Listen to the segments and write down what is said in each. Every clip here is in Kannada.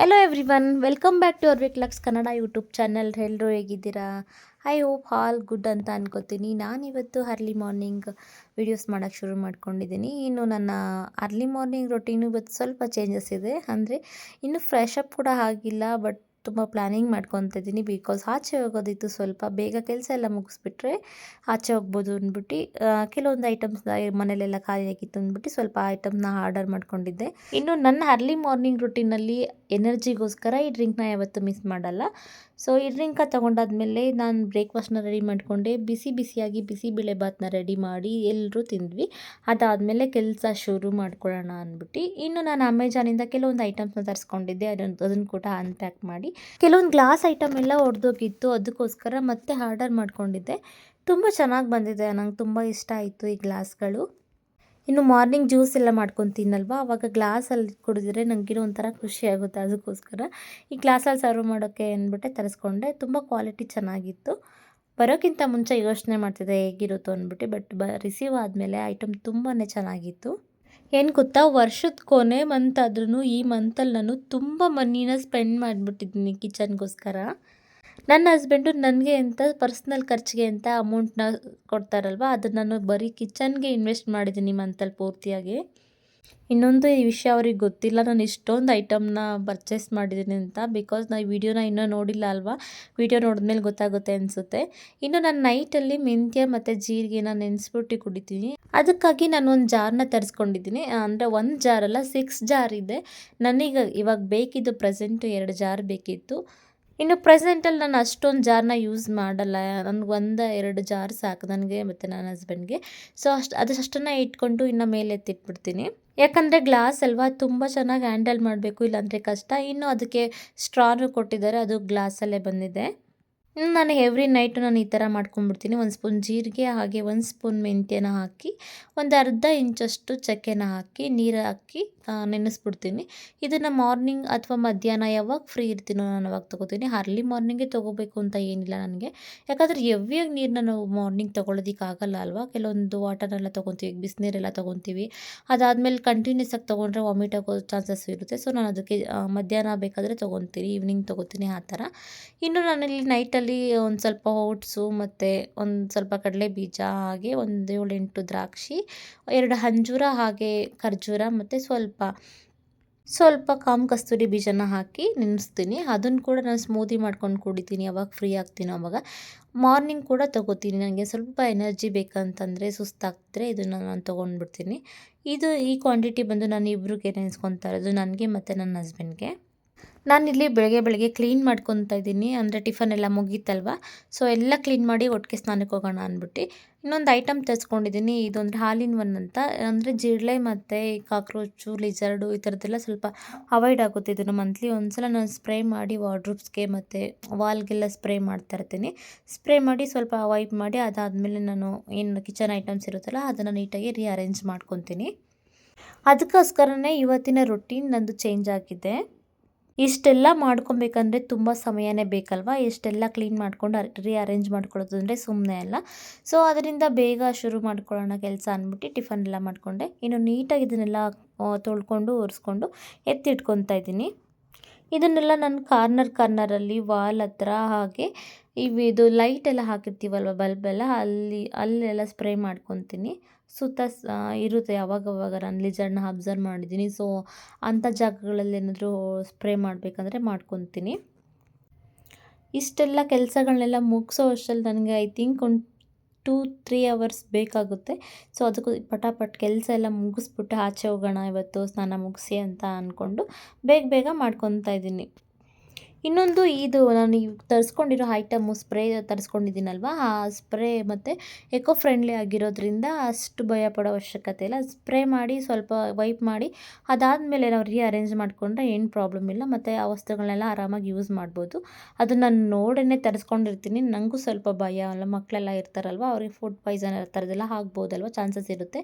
Hello everyone welcome back to our ವಿಕ್ಲಕ್ಸ್ Kannada YouTube channel ಎಲ್ಲರೂ ಹೇಗಿದ್ದೀರಾ? ಐ ಹೋಪ್ ಆಲ್ ಗುಡ್ ಅಂತ ಅನ್ಕೋತೀನಿ. ನಾನಿವತ್ತು ಅರ್ಲಿ ಮಾರ್ನಿಂಗ್ ವೀಡಿಯೋಸ್ ಮಾಡೋಕ್ಕೆ ಶುರು ಮಾಡ್ಕೊಂಡಿದ್ದೀನಿ. ಇನ್ನು ನನ್ನ ಅರ್ಲಿ ಮಾರ್ನಿಂಗ್ ರೊಟೀನು ಇವತ್ತು ಸ್ವಲ್ಪ ಚೇಂಜಸ್ ಇದೆ. ಅಂದರೆ ಇನ್ನೂ ಫ್ರೆಶ್ ಅಪ್ ಕೂಡ ಆಗಿಲ್ಲ ಬಟ್ ತುಂಬ ಪ್ಲ್ಯಾನಿಂಗ್ ಮಾಡ್ಕೊತ ಇದ್ದೀನಿ. ಬಿಕಾಸ್ ಆಚೆ ಹೋಗೋದಿತ್ತು ಸ್ವಲ್ಪ ಬೇಗ ಕೆಲಸ ಎಲ್ಲ ಮುಗಿಸ್ಬಿಟ್ರೆ ಆಚೆ ಹೋಗ್ಬೋದು ಅಂದ್ಬಿಟ್ಟು ಕೆಲವೊಂದು ಐಟಮ್ಸ್ ಮನೇಲೆಲ್ಲ ಖಾಲಿಯಾಗಿತ್ತು ಅಂದ್ಬಿಟ್ಟು ಸ್ವಲ್ಪ ಐಟಮ್ನ ಆರ್ಡರ್ ಮಾಡ್ಕೊಂಡಿದ್ದೆ. ಇನ್ನು ನನ್ನ ಅರ್ಲಿ ಮಾರ್ನಿಂಗ್ ರುಟೀನಲ್ಲಿ ಎನರ್ಜಿಗೋಸ್ಕರ ಈ ಡ್ರಿಂಕ್ನ ಯಾವತ್ತೂ ಮಿಸ್ ಮಾಡಲ್ಲ. ಸೊ ಈ ಡ್ರಿಂಕ ತೊಗೊಂಡಾದ್ಮೇಲೆ ನಾನು ಬ್ರೇಕ್ಫಾಸ್ಟ್ನ ರೆಡಿ ಮಾಡಿಕೊಂಡೆ. ಬಿಸಿ ಬಿಸಿಯಾಗಿ ಬಿಸಿ ಭಾತ್ನ ರೆಡಿ ಮಾಡಿ ಎಲ್ಲರೂ ತಿಂದ್ವಿ. ಅದಾದಮೇಲೆ ಕೆಲಸ ಶುರು ಮಾಡ್ಕೊಳ್ಳೋಣ ಅಂದ್ಬಿಟ್ಟು. ಇನ್ನು ನಾನು ಅಮೆಜಾನಿಂದ ಕೆಲವೊಂದು ಐಟಮ್ಸ್ನ ತರಿಸ್ಕೊಂಡಿದ್ದೆ. ಅದನ್ನು ಅದನ್ನು ಕೂಡ ಅನ್ಪ್ಯಾಕ್ ಮಾಡಿ. ಕೆಲವೊಂದು ಗ್ಲಾಸ್ ಐಟಮ್ ಎಲ್ಲ ಒಡೆದೋಗಿತ್ತು. ಅದಕ್ಕೋಸ್ಕರ ಮತ್ತೆ ಆರ್ಡರ್ ಮಾಡ್ಕೊಂಡಿದ್ದೆ. ತುಂಬ ಚೆನ್ನಾಗಿ ಬಂದಿದೆ. ನಂಗೆ ತುಂಬ ಇಷ್ಟ ಆಯಿತು ಈ ಗ್ಲಾಸ್ಗಳು ಇನ್ನು ಮಾರ್ನಿಂಗ್ ಜ್ಯೂಸ್ ಎಲ್ಲ ಮಾಡ್ಕೊಂಡು ತಿನ್ನಲ್ವ? ಆವಾಗ ಗ್ಲಾಸಲ್ಲಿ ಕುಡಿದ್ರೆ ನನಗಿರೋ ಒಂಥರ ಖುಷಿ ಆಗುತ್ತೆ ಅದಕ್ಕೋಸ್ಕರ. ಈ ಗ್ಲಾಸಲ್ಲಿ ಸರ್ವ್ ಮಾಡೋಕ್ಕೆ ಅಂದ್ಬಿಟ್ಟೆ ತರಿಸ್ಕೊಂಡೆ. ತುಂಬ ಕ್ವಾಲಿಟಿ ಚೆನ್ನಾಗಿತ್ತು. ಬರೋಕ್ಕಿಂತ ಮುಂಚೆ ಯೋಚನೆ ಮಾಡ್ತಿದ್ದೆ ಹೇಗಿರುತ್ತೋ ಅಂದ್ಬಿಟ್ಟು ಬಟ್ ಬ ರಿಸೀವ್ ಆದಮೇಲೆ ಐಟಮ್ ತುಂಬಾ ಚೆನ್ನಾಗಿತ್ತು. ಏನು ಗೊತ್ತಾ? ವರ್ಷದ ಕೊನೆ ಮಂತ್ ಆದ್ರೂ ಈ ಮಂತಲ್ಲಿ ನಾನು ತುಂಬ ಮನಿನ ಸ್ಪೆಂಡ್ ಮಾಡಿಬಿಟ್ಟಿದ್ದೀನಿ ಕಿಚನ್ಗೋಸ್ಕರ ನನ್ನ ಹಸ್ಬೆಂಡು ನನಗೆ ಅಂತ ಪರ್ಸ್ನಲ್ ಖರ್ಚಿಗೆ ಅಂತ ಅಮೌಂಟ್ನ ಕೊಡ್ತಾರಲ್ವ, ಅದನ್ನು ನಾನು ಬರೀ ಕಿಚನ್ಗೆ ಇನ್ವೆಸ್ಟ್ ಮಾಡಿದ್ದೀನಿ ಮಂತಲ್ಲಿ ಪೂರ್ತಿಯಾಗಿ. ಇನ್ನೊಂದು ಈ ವಿಷಯ ಅವ್ರಿಗೆ ಗೊತ್ತಿಲ್ಲ, ನಾನು ಇಷ್ಟೊಂದು ಐಟಮ್ನ ಪರ್ಚೇಸ್ ಮಾಡಿದ್ದೀನಿ ಅಂತ ಬಿಕಾಸ್ ನಾನು ಈ ವಿಡಿಯೋನ ಇನ್ನೂ ನೋಡಿಲ್ಲ ಅಲ್ವಾ? ವಿಡಿಯೋ ನೋಡಿದ್ಮೇಲೆ ಗೊತ್ತಾಗುತ್ತೆ ಅನಿಸುತ್ತೆ. ಇನ್ನು ನಾನು ನೈಟಲ್ಲಿ ಮೆಂತ್ಯ ಮತ್ತು ಜೀರಿಗೆನ ನೆನೆಸ್ಬಿಟ್ಟು ಕುಡಿತೀನಿ. ಅದಕ್ಕಾಗಿ ನಾನು ಒಂದು ಜಾರ್ನ ತರಿಸ್ಕೊಂಡಿದ್ದೀನಿ. ಅಂದರೆ ಒಂದು ಜಾರಲ್ಲ ಸಿಕ್ಸ್ ಜಾರ್ ಇದೆ. ನನಗೆ ಇವಾಗ ಬೇಕಿದ್ದು ಪ್ರೆಸೆಂಟು ಎರಡು ಜಾರ್ ಬೇಕಿತ್ತು. ಇನ್ನು ಪ್ರೆಸೆಂಟಲ್ಲಿ ನಾನು ಅಷ್ಟೊಂದು ಜಾರ್ನ ಯೂಸ್ ಮಾಡಲ್ಲ. ನನಗೆ ಒಂದು, ಎರಡು ಜಾರ್ ಸಾಕು ನನಗೆ ಮತ್ತು ನನ್ನ ಹಸ್ಬೆಂಡ್ಗೆ ಸೊ ಅಷ್ಟು, ಅದಷ್ಟನ್ನು ಇಟ್ಕೊಂಡು ಇನ್ನು ಮೇಲೆ ಎತ್ತಿಟ್ಬಿಡ್ತೀನಿ. ಯಾಕಂದರೆ ಗ್ಲಾಸ್ ಅಲ್ವಾ, ತುಂಬ ಚೆನ್ನಾಗಿ ಹ್ಯಾಂಡಲ್ ಮಾಡಬೇಕು, ಇಲ್ಲಾಂದರೆ ಕಷ್ಟ. ಇನ್ನು ಅದಕ್ಕೆ ಸ್ಟ್ರಾನು ಕೊಟ್ಟಿದ್ದಾರೆ, ಅದು ಗ್ಲಾಸಲ್ಲೇ ಬಂದಿದೆ. ನಾನು ಎವ್ರಿ ನೈಟು ನಾನು ಈ ಥರ ಮಾಡ್ಕೊಂಡ್ಬಿಡ್ತೀನಿ. ಒಂದು ಸ್ಪೂನ್ ಜೀರಿಗೆ, ಹಾಗೆ ಒಂದು ಸ್ಪೂನ್ ಮೆಂತ್ಯನ ಹಾಕಿ, ಒಂದು ಅರ್ಧ ಇಂಚಷ್ಟು ಚಕ್ಕೆನ ಹಾಕಿ, ನೀರು ಹಾಕಿ ನೆನೆಸ್ಬಿಡ್ತೀನಿ. ಇದನ್ನು ಮಾರ್ನಿಂಗ್ ಅಥವಾ ಮಧ್ಯಾಹ್ನ ಯಾವಾಗ ಫ್ರೀ ಇರ್ತೀನೋ ನಾನು ಅವಾಗ ತೊಗೋತೀನಿ. ಅರ್ಲಿ ಮಾರ್ನಿಂಗೆ ತೊಗೋಬೇಕು ಅಂತ ಏನಿಲ್ಲ ನನಗೆ. ಯಾಕಂದರೆ ಎವ್ವಿಯಾಗಿ ನೀರನ್ನ ನಾವು ಮಾರ್ನಿಂಗ್ ತೊಗೊಳೋದಕ್ಕೆ ಆಗಲ್ಲ ಅಲ್ವಾ? ಕೆಲವೊಂದು ವಾಟರ್ನೆಲ್ಲ ತೊಗೊತೀವಿ, ಬಿಸಿನೀರೆಲ್ಲ ತೊಗೊತೀವಿ. ಅದಾದಮೇಲೆ ಕಂಟಿನ್ಯೂಸ್ ಆಗಿ ತೊಗೊಂಡ್ರೆ ವಾಮಿಟ್ ಆಗೋ ಚಾನ್ಸಸ್ ಇರುತ್ತೆ. ಸೊ ನಾನು ಅದಕ್ಕೆ ಮಧ್ಯಾಹ್ನ ಬೇಕಾದರೆ ತೊಗೊತೀನಿ ಈವ್ನಿಂಗ್ ತೊಗೋತೀನಿ ಆ ಥರ. ಇನ್ನು ನಾನಿಲ್ಲಿ ನೈಟಲ್ಲಿ ಒಂದು ಸ್ವಲ್ಪ ಓಟ್ಸು ಮತ್ತು ಒಂದು ಸ್ವಲ್ಪ ಕಡಲೆ ಬೀಜ ಹಾಗೆ ಒಂದು ಏಳೆಂಟು ದ್ರಾಕ್ಷಿ, ಎರಡು ಅಂಜೂರ ಹಾಗೆ ಖರ್ಜೂರ ಮತ್ತು ಸ್ವಲ್ಪ ಸ್ವಲ್ಪ ಕಾಮ್ ಕಸ್ತೂರಿ ಬೀಜನ ಹಾಕಿ ನೆನೆಸ್ತೀನಿ. ಅದನ್ನು ಕೂಡ ನಾನು ಸ್ಮೂದಿ ಮಾಡ್ಕೊಂಡು ಕುಡಿತೀನಿ. ಯಾವಾಗ ಫ್ರೀ ಆಗ್ತೀನೋ ಅವಾಗ. ಮಾರ್ನಿಂಗ್ ಕೂಡ ತೊಗೋತೀನಿ. ನನಗೆ ಸ್ವಲ್ಪ ಎನರ್ಜಿ ಬೇಕಂತಂದರೆ ಸುಸ್ತಾಗ್ತಿದ್ರೆ ಇದನ್ನು ನಾನು ತೊಗೊಂಡ್ಬಿಡ್ತೀನಿ. ಇದು ಈ ಕ್ವಾಂಟಿಟಿ ಬಂದು ನಾನು ಇಬ್ರಿಗೆ ನೆನೆಸ್ಕೊತಾ ಇರೋದು. ನನಗೆ ಮತ್ತು ನನ್ನ ಹಸ್ಬೆಂಡ್ಗೆ ನಾನಿಲ್ಲಿ ಬೆಳಗ್ಗೆ ಬೆಳಗ್ಗೆ ಕ್ಲೀನ್ ಮಾಡ್ಕೊತಾ ಇದ್ದೀನಿ. ಅಂದರೆ ಟಿಫನ್ ಎಲ್ಲ ಮುಗೀತಲ್ವ? ಸೊ ಎಲ್ಲ ಕ್ಲೀನ್ ಮಾಡಿ ಒಟ್ಟಿಗೆ ಸ್ನಾನಕ್ಕೆ ಹೋಗೋಣ ಅಂದ್ಬಿಟ್ಟು ಇನ್ನೊಂದು ಐಟಮ್ ತರಿಸ್ಕೊಂಡಿದ್ದೀನಿ. ಇದೊಂದು ಹಾಲಿನ ಒನ್ ಅಂತ. ಅಂದರೆ ಜಿರಳೆ ಮತ್ತು ಕಾಕ್ರೋಚು ಲಿಜರ್ಡು ಈ ಥರದ್ದೆಲ್ಲ ಸ್ವಲ್ಪ ಅವಾಯ್ಡ್ ಆಗುತ್ತೆ. ಇದನ್ನು ಮಂತ್ಲಿ ಒಂದು ಸಲ ನಾನು ಸ್ಪ್ರೇ ಮಾಡಿ ವಾರ್ಡ್ರೂಬ್ಸ್ಗೆ ಮತ್ತು ವಾಲ್ಗೆಲ್ಲ ಸ್ಪ್ರೇ ಮಾಡ್ತಾ ಇರ್ತೀನಿ. ಸ್ಪ್ರೇ ಮಾಡಿ ಸ್ವಲ್ಪ ವೈಪ್ ಮಾಡಿ ಅದಾದಮೇಲೆ ನಾನು ಏನು ಕಿಚನ್ ಐಟಮ್ಸ್ ಇರುತ್ತಲ್ಲ ಅದನ್ನು ನೀಟಾಗಿ ರೀಅರೇಂಜ್ ಮಾಡ್ಕೊತೀನಿ. ಅದಕ್ಕೋಸ್ಕರನೇ ಇವತ್ತಿನ ರೊಟೀನ್ ನಂದು ಚೇಂಜ್ ಆಗಿದೆ. ಇಷ್ಟೆಲ್ಲ ಮಾಡ್ಕೊಬೇಕಂದ್ರೆ ತುಂಬ ಸಮಯನೇ ಬೇಕಲ್ವಾ? ಇಷ್ಟೆಲ್ಲ ಕ್ಲೀನ್ ಮಾಡ್ಕೊಂಡು ರೀಅರೇಂಜ್ ಮಾಡ್ಕೊಳ್ಳೋದು ಅಂದರೆ ಸುಮ್ಮನೆ ಅಲ್ಲ. ಸೊ ಅದರಿಂದ ಬೇಗ ಶುರು ಮಾಡ್ಕೊಳ್ಳೋಣ ಕೆಲಸ ಅಂದ್ಬಿಟ್ಟು ಟಿಫನ್ ಎಲ್ಲ ಮಾಡಿಕೊಂಡೆ. ಇನ್ನು ನೀಟಾಗಿ ಇದನ್ನೆಲ್ಲ ತೊಳ್ಕೊಂಡು, ಒರೆಸ್ಕೊಂಡು ಎತ್ತಿಟ್ಕೊತಾ ಇದ್ದೀನಿ. ಇದನ್ನೆಲ್ಲ ನಾನು ಕಾರ್ನರ್ ಕಾರ್ನರಲ್ಲಿ ವಾಲ್ ಹತ್ರ ಹಾಗೆ ಇವು ಇದು ಲೈಟ್ ಎಲ್ಲ ಹಾಕಿರ್ತೀವಲ್ವ ಬಲ್ಬೆಲ್ಲ ಅಲ್ಲಿ, ಅಲ್ಲೆಲ್ಲ ಸ್ಪ್ರೇ ಮಾಡ್ಕೊತೀನಿ. ಸುತ್ತ ಇರುತ್ತೆ. ಅವಾಗವಾಗ ನಾನು ಲಿಜರ್ಡ್ನ ಅಬ್ಸರ್ವ್ ಮಾಡಿದ್ದೀನಿ. ಸೊ, ಅಂಥ ಜಾಗಗಳಲ್ಲಿ ಏನಾದರೂ ಸ್ಪ್ರೇ ಮಾಡಬೇಕಂದ್ರೆ ಮಾಡ್ಕೊತೀನಿ. ಇಷ್ಟೆಲ್ಲ ಕೆಲಸಗಳನ್ನೆಲ್ಲ ಮುಗಿಸೋ ಅಷ್ಟರಲ್ಲಿ ನನಗೆ ಐ ಥಿಂಕ್ ಒಂದು ಟೂ, ತ್ರೀ ಅವರ್ಸ್ ಬೇಕಾಗುತ್ತೆ. ಸೊ, ಅದಕ್ಕೂ ಪಟಾಪಟ್ ಕೆಲಸ ಎಲ್ಲ ಮುಗಿಸ್ಬಿಟ್ಟು ಆಚೆ ಹೋಗೋಣ ಇವತ್ತು, ಸ್ನಾನ ಮುಗಿಸಿ ಅಂತ ಅಂದ್ಕೊಂಡು ಬೇಗ ಬೇಗ ಮಾಡ್ಕೊತಾ ಇದ್ದೀನಿ. ಇನ್ನೊಂದು ಇದು ನಾನು ತರಿಸ್ಕೊಂಡಿರೋ ಐಟಮು ಸ್ಪ್ರೇ ತರಿಸ್ಕೊಂಡಿದ್ದೀನಲ್ವಾ? ಆ ಸ್ಪ್ರೇ ಮತ್ತು ಎಕೋ ಫ್ರೆಂಡ್ಲಿ ಆಗಿರೋದ್ರಿಂದ ಅಷ್ಟು ಭಯ ಪಡೋ ಅವಶ್ಯಕತೆ ಇಲ್ಲ. ಸ್ಪ್ರೇ ಮಾಡಿ ಸ್ವಲ್ಪ ವೈಪ್ ಮಾಡಿ, ಅದಾದಮೇಲೆ ನಾವು ರೀಅರೇಂಜ್ ಮಾಡಿಕೊಂಡ್ರೆ ಏನು ಪ್ರಾಬ್ಲಮ್ ಇಲ್ಲ. ಮತ್ತು ಆ ವಸ್ತುಗಳನ್ನೆಲ್ಲ ಆರಾಮಾಗಿ ಯೂಸ್ ಮಾಡ್ಬೋದು. ಅದನ್ನು ನಾನು ನೋಡೇ ತರಿಸ್ಕೊಂಡಿರ್ತೀನಿ. ನನಗೂ ಸ್ವಲ್ಪ ಭಯ. ಅಲ್ಲ ಮಕ್ಕಳೆಲ್ಲ ಇರ್ತಾರಲ್ವ? ಅವ್ರಿಗೆ ಫುಡ್ ಪಾಯ್ಸನ್ ಆ ಥರದ್ದೆಲ್ಲ ಆಗ್ಬೋದಲ್ವ? ಚಾನ್ಸಸ್ ಇರುತ್ತೆ.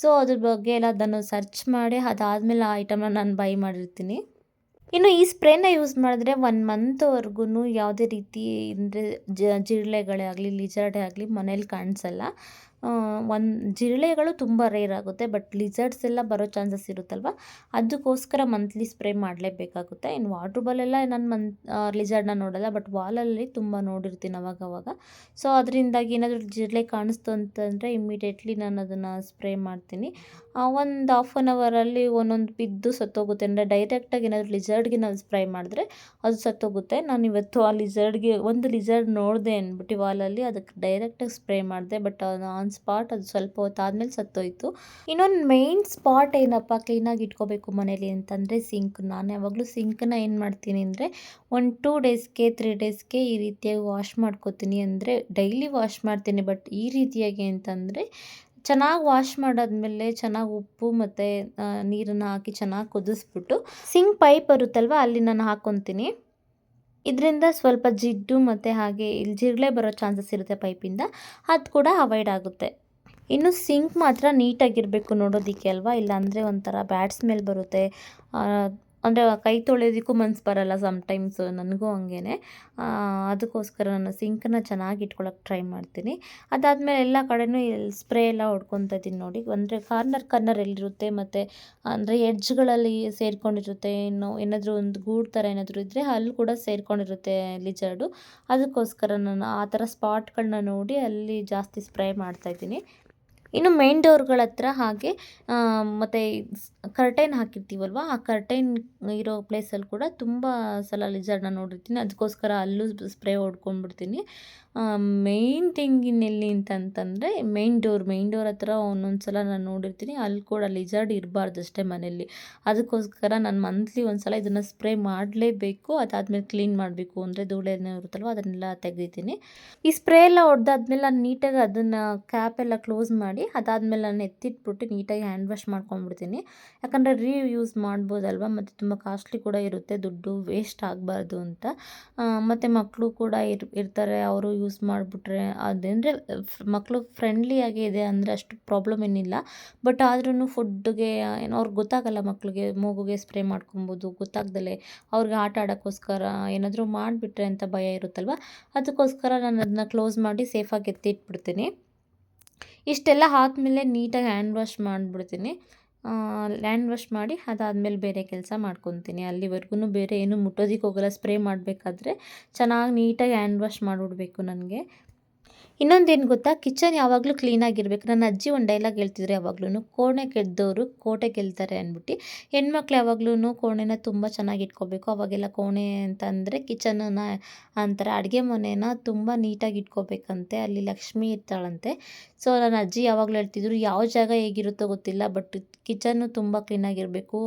ಸೊ ಅದ್ರ ಬಗ್ಗೆ ಎಲ್ಲ ಅದನ್ನು ಸರ್ಚ್ ಮಾಡಿ, ಅದಾದಮೇಲೆ ಆ ಐಟಮ್ನ ನಾನು ಬೈ ಮಾಡಿರ್ತೀನಿ. ಇನ್ನು ಈ ಸ್ಪ್ರೇನ ಯೂಸ್ ಮಾಡಿದ್ರೆ ಒನ್ ಮಂತ್ವರೆಗೂ ಯಾವುದೇ ರೀತಿ ಅಂದರೆ ಜಿರಳೆಗಳೇ ಆಗಲಿ ಲಿಜರ್ಡೇ ಆಗಲಿ ಮನೇಲಿ ಕಾಣಿಸಲ್ಲ. ಒಂದು, ಜಿರಳೆಗಳು ತುಂಬ ರೇರ್ ಆಗುತ್ತೆ ಬಟ್ ಲಿಜರ್ಡ್ಸ್ ಎಲ್ಲ ಬರೋ ಚಾನ್ಸಸ್ ಇರುತ್ತಲ್ವ? ಅದಕ್ಕೋಸ್ಕರ ಮಂತ್ಲಿ ಸ್ಪ್ರೇ ಮಾಡಲೇಬೇಕಾಗುತ್ತೆ. ಇನ್ನು ವಾಟ್ರ್ ಬಾಲೆಲ್ಲ ನಾನು ಮಂತ್ ಲಿಸರ್ಡ್ನ ನೋಡಲ್ಲ ಬಟ್ ವಾಲಲ್ಲಿ ತುಂಬ ನೋಡಿರ್ತೀನಿ ಅವಾಗ ಅವಾಗ. ಸೊ ಅದರಿಂದಾಗಿ ಏನಾದರೂ ಜಿರಳೆ ಕಾಣಿಸ್ತು ಅಂತಂದರೆ ಇಮ್ಮಿಡಿಯೇಟ್ಲಿ ನಾನು ಅದನ್ನು ಸ್ಪ್ರೇ ಮಾಡ್ತೀನಿ. ಒಂದು ಹಾಫ್ ಆನ್ ಅವರಲ್ಲಿ ಒಂದೊಂದು ಬಿದ್ದು ಸತ್ತೋಗುತ್ತೆ. ಅಂದರೆ ಡೈರೆಕ್ಟಾಗಿ ಏನಾದರೂ ಲಿಸರ್ಡ್ಗೆ ನಾವು ಸ್ಪ್ರೈ ಮಾಡಿದ್ರೆ ಅದು ಸತ್ತೋಗುತ್ತೆ. ನಾನು ಇವತ್ತು ಆ ಲಿಸರ್ಡ್ಗೆ ಒಂದು ಲಿಸರ್ಡ್ ನೋಡಿದೆ ಅಂದ್ಬಿಟ್ಟು ವಾಲಲ್ಲಿ ಅದಕ್ಕೆ ಡೈರೆಕ್ಟಾಗಿ ಸ್ಪ್ರೇ ಮಾಡಿದೆ. ಬಟ್ ಆನ್ ಸ್ಪಾಟ್ ಅದು ಸ್ವಲ್ಪ ಹೊತ್ತು ಆದಮೇಲೆ ಸತ್ತೋಯ್ತು. ಇನ್ನೊಂದು ಮೇಯ್ನ್ ಸ್ಪಾಟ್ ಏನಪ್ಪ ಕ್ಲೀನಾಗಿ ಇಟ್ಕೋಬೇಕು ಮನೇಲಿ ಅಂತಂದರೆ ಸಿಂಕ್ ನಾನು ಯಾವಾಗಲೂ ಸಿಂಕನ್ನ ಏನು ಮಾಡ್ತೀನಿ ಅಂದರೆ ಒಂದು ಟೂ ಡೇಸ್ಗೆ ತ್ರೀ ಡೇಸ್ಗೆ ಈ ರೀತಿಯಾಗಿ ವಾಶ್ ಮಾಡ್ಕೋತೀನಿ ಅಂದರೆ ಡೈಲಿ ವಾಶ್ ಮಾಡ್ತೀನಿ. ಬಟ್ ಈ ರೀತಿಯಾಗಿ ಅಂತಂದರೆ ಚೆನ್ನಾಗಿ ವಾಶ್ ಮಾಡಾದ್ಮೇಲೆ ಚೆನ್ನಾಗಿ ಉಪ್ಪು ಮತ್ತು ನೀರನ್ನು ಹಾಕಿ ಚೆನ್ನಾಗಿ ಕುದಿಸ್ಬಿಟ್ಟು ಸಿಂಕ್ ಪೈಪ್ ಬರುತ್ತಲ್ವ ಅಲ್ಲಿ ನಾನು ಹಾಕ್ಕೊತೀನಿ ಇದರಿಂದ ಸ್ವಲ್ಪ ಜಿಡ್ಡು ಮತ್ತು ಹಾಗೆ ಇಲ್ಲಿ ಜಿರಳೆ ಬರೋ ಚಾನ್ಸಸ್ ಇರುತ್ತೆ ಪೈಪಿಂದ ಅದು ಕೂಡ ಅವಾಯ್ಡ್ ಆಗುತ್ತೆ. ಇನ್ನು ಸಿಂಕ್ ಮಾತ್ರ ನೀಟಾಗಿರಬೇಕು ನೋಡೋದಕ್ಕೆ ಅಲ್ವಾ? ಇಲ್ಲಾಂದರೆ ಒಂಥರ ಬ್ಯಾಡ್ ಸ್ಮೆಲ್ ಬರುತ್ತೆ. ಅಂದರೆ ಕೈ ತೊಳೆಯೋದಕ್ಕೂ ಮನ್ಸು ಬರಲ್ಲ ಸಮ್ಟೈಮ್ಸ್ ನನಗೂ ಹಂಗೇ ಅದಕ್ಕೋಸ್ಕರ ನಾನು ಸಿಂಕನ್ನ ಚೆನ್ನಾಗಿ ಇಟ್ಕೊಳ್ಳೋಕೆ ಟ್ರೈ ಮಾಡ್ತೀನಿ. ಅದಾದಮೇಲೆ ಎಲ್ಲ ಕಡೆನೂ ಇಲ್ಲಿ ಸ್ಪ್ರೇ ಎಲ್ಲ ಹೊಡ್ಕೊತಿದ್ದೀನಿ ನೋಡಿ. ಅಂದರೆ ಕಾರ್ನರ್ ಕಾರ್ನರ್ ಎಲ್ಲಿರುತ್ತೆ ಮತ್ತು, ಅಂದರೆ ಎಡ್ಜ್ಗಳಲ್ಲಿ ಸೇರಿಕೊಂಡಿರುತ್ತೆ. ಇನ್ನು ಏನಾದರೂ ಒಂದು ಗೂಡು ಥರ ಏನಾದರೂ ಇದ್ದರೆ ಅಲ್ಲಿ ಕೂಡ ಸೇರಿಕೊಂಡಿರುತ್ತೆ ಲಿಜರ್ಡು ಅದಕ್ಕೋಸ್ಕರ ನಾನು ಆ ಥರ ಸ್ಪಾಟ್ಗಳನ್ನ ನೋಡಿ ಅಲ್ಲಿ ಜಾಸ್ತಿ ಸ್ಪ್ರೇ ಮಾಡ್ತಾಯಿದ್ದೀನಿ ಇನ್ನು ಮೇನ್ ಡೋರ್ಗಳ ಹತ್ರ ಹಾಗೆ ಮತ್ತು ಕರ್ಟೈನ್ ಹಾಕಿರ್ತೀವಲ್ವ? ಆ ಕರ್ಟೈನ್ ಇರೋ ಪ್ಲೇಸಲ್ಲಿ ಕೂಡ ತುಂಬ ಸಲ ಲಿಜರ್ನ ನೋಡಿರ್ತೀನಿ. ಅದಕ್ಕೋಸ್ಕರ ಅಲ್ಲೂ ಸ್ಪ್ರೇ ಹೊಡ್ಕೊಂಡ್ಬಿಡ್ತೀನಿ. ಮೇಯ್ನ್ ಥಿಂಗ್ ಇನ್ನೆಲ್ಲಿ ಅಂತಂತಂದರೆ ಮೇಯ್ನ್ ಡೋರ್ ಮೇಯ್ನ್ ಡೋರ್ ಹತ್ರ ಒಂದೊಂದು ಸಲ ನಾನು ನೋಡಿರ್ತೀನಿ. ಅಲ್ಲಿ ಕೂಡ ಲಿಜರ್ಡ್ ಇರಬಾರ್ದು ಅಷ್ಟೇ ಮನೆಯಲ್ಲಿ ಅದಕ್ಕೋಸ್ಕರ ನಾನು ಮಂತ್ಲಿ ಒಂದು ಸಲ ಇದನ್ನು ಸ್ಪ್ರೇ ಮಾಡಲೇಬೇಕು. ಅದಾದಮೇಲೆ ಕ್ಲೀನ್ ಮಾಡಬೇಕು. ಅಂದರೆ ಧೂಳೆನೇ ಇರುತ್ತಲ್ವ, ಅದನ್ನೆಲ್ಲ ತೆಗಿತೀನಿ ಈ ಸ್ಪ್ರೇ ಎಲ್ಲ ಹೊಡೆದಾದ್ಮೇಲೆ ನಾನು ನೀಟಾಗಿ ಅದನ್ನು ಕ್ಯಾಪ್ ಎಲ್ಲ ಕ್ಲೋಸ್ ಮಾಡಿ, ಅದಾದಮೇಲೆ ನಾನು ಎತ್ತಿಟ್ಬಿಟ್ಟು ನೀಟಾಗಿ ಹ್ಯಾಂಡ್ ವಾಶ್ ಮಾಡ್ಕೊಂಡ್ಬಿಡ್ತೀನಿ. ಯಾಕಂದರೆ ರೀ ಯೂಸ್ ಮಾಡ್ಬೋದಲ್ವ, ಮತ್ತು ತುಂಬ ಕಾಸ್ಟ್ಲಿ ಕೂಡ ಇರುತ್ತೆ. ದುಡ್ಡು ವೇಸ್ಟ್ ಆಗಬಾರ್ದು ಅಂತ. ಮತ್ತು ಮಕ್ಕಳು ಕೂಡ ಇರ್, ಇರ್ತಾರೆ, ಅವರು ಯೂಸ್ ಮಾಡಿಬಿಟ್ರೆ ಅದಂದರೆ ಮಕ್ಕಳು ಫ್ರೆಂಡ್ಲಿಯಾಗಿ ಇದೆ ಅಂದರೆ ಅಷ್ಟು ಪ್ರಾಬ್ಲಮ್ ಏನಿಲ್ಲ. ಬಟ್ ಆದ್ರೂ ಫುಡ್ಗೆ ಏನೋ ಅವ್ರಿಗೆ ಗೊತ್ತಾಗಲ್ಲ ಮಕ್ಕಳಿಗೆ ಮೂಗುಗೆ ಸ್ಪ್ರೇ ಮಾಡ್ಕೊಬೋದು, ಗೊತ್ತಾಗ್ದಲೇ ಅವ್ರಿಗೆ ಆಟ ಆಡೋಕ್ಕೋಸ್ಕರ ಏನಾದರೂ ಮಾಡಿಬಿಟ್ರೆ ಅಂತ ಭಯ ಇರುತ್ತಲ್ವ? ಅದಕ್ಕೋಸ್ಕರ ನಾನು ಅದನ್ನ ಕ್ಲೋಸ್ ಮಾಡಿ ಸೇಫಾಗಿ ಎತ್ತಿಟ್ಬಿಡ್ತೀನಿ ಇಷ್ಟೆಲ್ಲ ಆದಮೇಲೆ ನೀಟಾಗಿ ಹ್ಯಾಂಡ್ ವಾಶ್ ಮಾಡಿಬಿಡ್ತೀನಿ. ಲ್ಯಾಂಡ್ ವಾಶ್ ಮಾಡಿ ಅದಾದಮೇಲೆ ಬೇರೆ ಕೆಲಸ ಮಾಡ್ಕೊತೀನಿ. ಅಲ್ಲಿವರೆಗೂ ಬೇರೆ ಏನು ಮುಟ್ಟೋದಕ್ಕೆ ಹೋಗಲ್ಲ. ಸ್ಪ್ರೇ ಮಾಡಬೇಕಾದ್ರೆ ಚೆನ್ನಾಗಿ ನೀಟಾಗಿ ಹ್ಯಾಂಡ್ ವಾಶ್ ಮಾಡಿಬಿಡ್ಬೇಕು ನನಗೆ. ಇನ್ನೊಂದೇನು ಗೊತ್ತಾ? ಕಿಚನ್ ಯಾವಾಗಲೂ ಕ್ಲೀನಾಗಿರ್ಬೇಕು ನನ್ನ ಅಜ್ಜಿ ಒಂದು ಡೈಲಾಗ್ ಹೇಳ್ತಿದ್ರು ಯಾವಾಗ್ಲೂ ಕೋಣೆ ಕೆದ್ದವರು ಕೋಟೆ ಗೆಲ್ತಾರೆ ಅಂದ್ಬಿಟ್ಟು ಹೆಣ್ಮಕ್ಳು ಯಾವಾಗ್ಲೂ ಕೋಣೆನ ತುಂಬ ಚೆನ್ನಾಗಿ ಇಟ್ಕೋಬೇಕು. ಅವಾಗೆಲ್ಲ ಕೋಣೆ ಅಂತಂದರೆ ಕಿಚನನ್ನು ಅಂತಾರೆ. ಅಡುಗೆ ಮನೇನ ತುಂಬ ನೀಟಾಗಿ ಇಟ್ಕೋಬೇಕಂತೆ. ಅಲ್ಲಿ ಲಕ್ಷ್ಮಿ ಇರ್ತಾಳಂತೆ. ಸೊ ನನ್ನ ಅಜ್ಜಿ ಯಾವಾಗಲೂ ಹೇಳ್ತಿದ್ರು, ಯಾವ ಜಾಗ ಹೇಗಿರುತ್ತೋ ಗೊತ್ತಿಲ್ಲ ಬಟ್ ಕಿಚನ್ನು ತುಂಬ ಕ್ಲೀನಾಗಿರಬೇಕು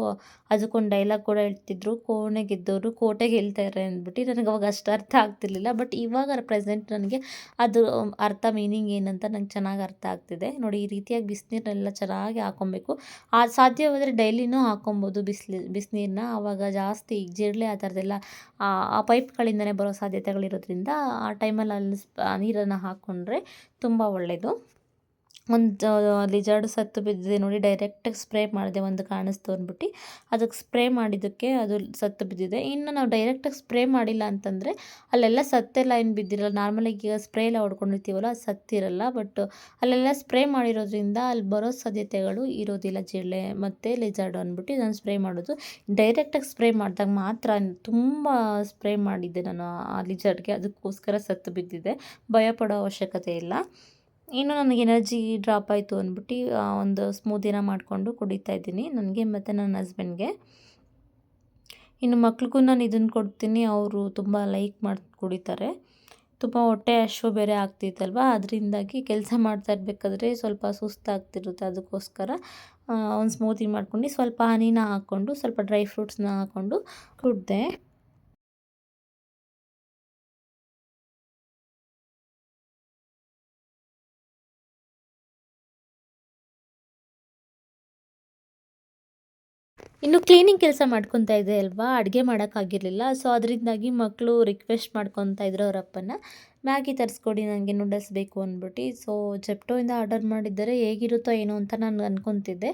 ಅದಕ್ಕೊಂದು ಡೈಲಾಗ್ ಕೂಡ ಹೇಳ್ತಿದ್ರು, ಕೋಣೆ ಗೆದ್ದವರು ಕೋಟೆ ಗೆಲ್ತಾರೆ ಅಂದ್ಬಿಟ್ಟು, ನನಗೆ ಅವಾಗ ಅಷ್ಟು ಅರ್ಥ ಆಗ್ತಿರ್ಲಿಲ್ಲ ಬಟ್ ಇವಾಗ ಪ್ರೆಸೆಂಟ್ ನನಗೆ ಅದು ಅರ್ಥ ಮೀನಿಂಗ್ ಏನಂತ ನಂಗೆ ಚೆನ್ನಾಗಿ ಅರ್ಥ ಆಗ್ತಿದೆ. ನೋಡಿ, ಈ ರೀತಿಯಾಗಿ ಬಿಸಿನೀರನ್ನೆಲ್ಲ ಚೆನ್ನಾಗಿ ಹಾಕ್ಕೊಬೇಕು ಆ, ಸಾಧ್ಯವಾದರೆ ಡೈಲಿನೂ ಹಾಕ್ಕೊಬೋದು ಬಿಸಿಲಿ ಬಿಸಿನೀರನ್ನ ಆವಾಗ ಜಾಸ್ತಿ ಜಿರಳೆ ಆ ಥರದ್ದೆಲ್ಲ, ಆ ಪೈಪ್ಗಳಿಂದನೇ ಬರೋ ಸಾಧ್ಯತೆಗಳಿರೋದ್ರಿಂದ ಆ ಟೈಮಲ್ಲಿ ಅಲ್ಲಿ ನೀರನ್ನು ಹಾಕ್ಕೊಂಡ್ರೆ ತುಂಬ ಒಳ್ಳೆಯದು ಒಂದು ಲಿಜಾರ್ಡ್ ಸತ್ತು ಬಿದ್ದಿದೆ ನೋಡಿ ಡೈರೆಕ್ಟಾಗಿ ಸ್ಪ್ರೇ ಮಾಡಿದೆ ಒಂದು ಕಾಣಿಸ್ತು ಅಂದ್ಬಿಟ್ಟು. ಅದಕ್ಕೆ ಸ್ಪ್ರೇ ಮಾಡಿದ್ದಕ್ಕೆ ಅದು ಸತ್ತು ಬಿದ್ದಿದೆ. ಇನ್ನು ನಾವು ಡೈರೆಕ್ಟಾಗಿ ಸ್ಪ್ರೇ ಮಾಡಿಲ್ಲ ಅಂತಂದರೆ ಅಲ್ಲೆಲ್ಲ ಸತ್ತೆಲ್ಲ ಏನು ಬಿದ್ದಿರಲ್ಲ. ನಾರ್ಮಲಾಗಿ ಈಗ ಸ್ಪ್ರೇ ಎಲ್ಲ ಹೊಡ್ಕೊಂಡಿರ್ತೀವಲ್ಲ, ಅದು ಸತ್ತಿರಲ್ಲ. ಬಟ್ ಅಲ್ಲೆಲ್ಲ ಸ್ಪ್ರೇ ಮಾಡಿರೋದ್ರಿಂದ ಅಲ್ಲಿ ಬರೋ ಸಾಧ್ಯತೆಗಳು ಇರೋದಿಲ್ಲ ಜಿರಳೆ ಮತ್ತು ಲಿಜಾರ್ಡ್ ಅಂದ್ಬಿಟ್ಟು ನಾನು ಸ್ಪ್ರೇ ಮಾಡೋದು. ಡೈರೆಕ್ಟಾಗಿ ಸ್ಪ್ರೇ ಮಾಡಿದಾಗ ಮಾತ್ರ ತುಂಬ ಸ್ಪ್ರೇ ಮಾಡಿದ್ದೆ ನಾನು ಆ ಲಿಜಾರ್ಡ್ಗೆ. ಅದಕ್ಕೋಸ್ಕರ ಸತ್ತು ಬಿದ್ದಿದೆ. ಭಯಪಡೋ ಅವಶ್ಯಕತೆ ಇಲ್ಲ. ಇನ್ನು ನನಗೆ ಎನರ್ಜಿ ಡ್ರಾಪ್ ಆಯಿತು ಅಂದ್ಬಿಟ್ಟು ಒಂದು ಸ್ಮೂದಿನ ಮಾಡಿಕೊಂಡು ಕುಡಿತಾ ಇದ್ದೀನಿ. ನನಗೆ ಮತ್ತು ನನ್ನ ಹಸ್ಬೆಂಡ್ಗೆ ಇನ್ನು ಮಕ್ಳಿಗೂ ನಾನು ಇದನ್ನು ಕೊಡ್ತೀನಿ. ಅವರು ತುಂಬ ಲೈಕ್ ಮಾಡಿ ಕುಡಿತಾರೆ. ತುಂಬ ಹೊಟ್ಟೆ ಅಶ್ವ ಬೇರೆ ಆಗ್ತಿತ್ತಲ್ವ? ಅದರಿಂದಾಗಿ ಕೆಲಸ ಮಾಡ್ತಾ ಇರಬೇಕಾದ್ರೆ ಸ್ವಲ್ಪ ಸುಸ್ತಾಗ್ತಿರುತ್ತೆ ಅದಕ್ಕೋಸ್ಕರ ಒಂದು ಸ್ಮೂತಿ ಮಾಡ್ಕೊಂಡು ಸ್ವಲ್ಪ ಹನಿನ ಹಾಕ್ಕೊಂಡು, ಸ್ವಲ್ಪ ಡ್ರೈ ಫ್ರೂಟ್ಸ್ನ ಹಾಕ್ಕೊಂಡು ಕುಡಿದೆ. ಇನ್ನು ಕ್ಲೀನಿಂಗ್ ಕೆಲಸ ಮಾಡ್ಕೊತಾ ಇದೆ ಅಲ್ವಾ? ಅಡುಗೆ ಮಾಡೋಕ್ಕಾಗಿರಲಿಲ್ಲ ಸೊ ಅದರಿಂದಾಗಿ ಮಕ್ಕಳು ರಿಕ್ವೆಸ್ಟ್ ಮಾಡ್ಕೊತಾ ಇದ್ರು ಅವರಪ್ಪನ ಮ್ಯಾಗಿ ತರಿಸ್ಕೊಡಿ ನನಗೆ ನೂಡಲ್ಸ್ ಬೇಕು ಅಂದ್ಬಿಟ್ಟು. ಸೊ ಜೆಪ್ಟೋಯಿಂದ ಆರ್ಡರ್ ಮಾಡಿದ್ದರೆ ಹೇಗಿರುತ್ತೋ ಏನೋ ಅಂತ ನಾನು ಅಂದ್ಕೊತಿದ್ದೆ